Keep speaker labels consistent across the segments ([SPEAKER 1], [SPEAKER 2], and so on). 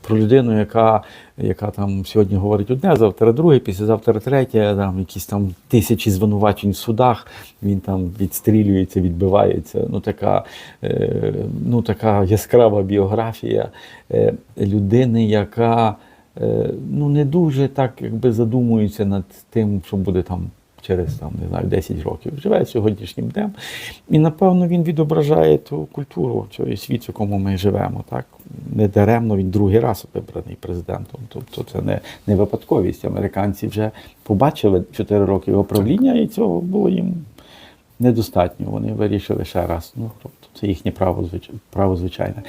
[SPEAKER 1] про людину, яка, яка там сьогодні говорить одне, завтра друге, післязавтра третє, там якісь там тисячі звинувачень в судах, він там відстрілюється, відбивається. Ну така, е, ну, така яскрава біографія е, людини, яка е, ну, не дуже так якби задумується над тим, що буде там через там, не знаю, 10 років. Живе сьогоднішнім днем. І напевно він відображає ту культуру цього світу, в якому ми живемо. Так? Не даремно він другий раз вибраний президентом. Тобто це не, не випадковість. Американці вже побачили 4 роки його правління, і цього було їм недостатньо. Вони вирішили ще раз. Ну, тобто це їхнє право, звич... право звичайне.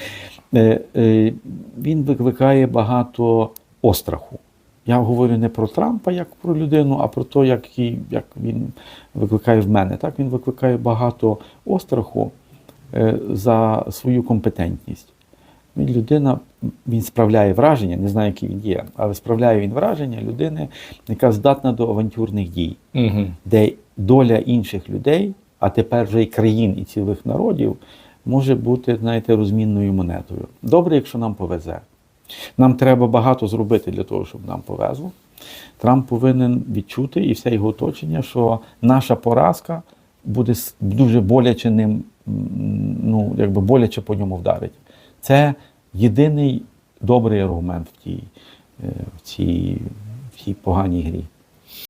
[SPEAKER 1] Е, е, він викликає багато остраху. Я говорю не про Трампа як про людину, а про те, як, і- як він викликає в мене. Так, він викликає багато остраху е, за свою компетентність. Людина, він справляє враження, не знаю, який він є, але справляє він враження людини, яка здатна до авантюрних дій
[SPEAKER 2] Угу.
[SPEAKER 1] де доля інших людей, а тепер вже й країн і цілих народів, може бути, знаєте, розмінною монетою. Добре, якщо нам повезе. Нам треба багато зробити для того, щоб нам повезло. Трамп повинен відчути і все його оточення, що наша поразка буде дуже боляче ним, ну, якби боляче по ньому вдарить. Це єдиний добрий аргумент в тій, е, в цій, в цій поганій грі.